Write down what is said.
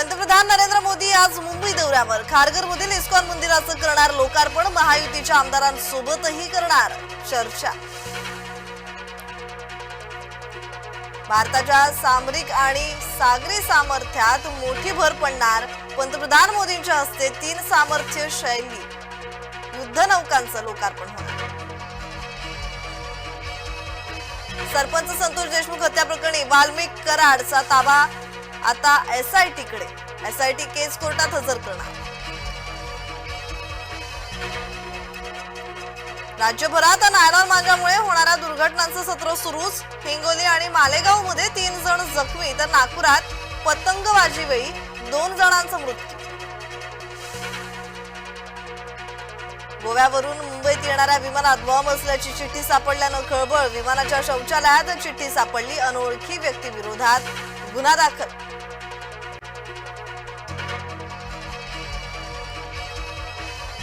पंतप्रधान नरेंद्र मोदी आज मुंबई दौऱ्यावर. खारघरमधील इस्कॉन मंदिराचं करणार लोकार्पण महायुतीच्या आमदारांसोबतही करणार चर्चा. भारताच्या सामरिक आणि सागरी सामर्थ्यात मोठी भर पडणार पंतप्रधान मोदींच्या हस्ते तीन सामर्थ्य शैली. युद्धनौकांचं लोकार्पण होणार. सरपंच संतोष देशमुख हत्या प्रकरणी वाल्मिक कराडचा ताबा आता एस आय टीकडे एस आय टी केस कोर्टात हजर करणार. राज्यभरात नायलॉन माझ्यामुळे होणाऱ्या दुर्घटनांचं सत्र सुरूच. हिंगोली आणि मालेगावमध्ये तीन जण जखमी तर नागपुरात पतंगबाजी वेळी दोन जणांचा मृत्यू. गोव्यावरून मुंबईत येणाऱ्या विमानात बॉम्ब असल्याची चिठ्ठी सापडल्यानं खळबळ. विमानाच्या शौचालयात चिठ्ठी सापडली. अनोळखी व्यक्तीविरोधात गुन्हा दाखल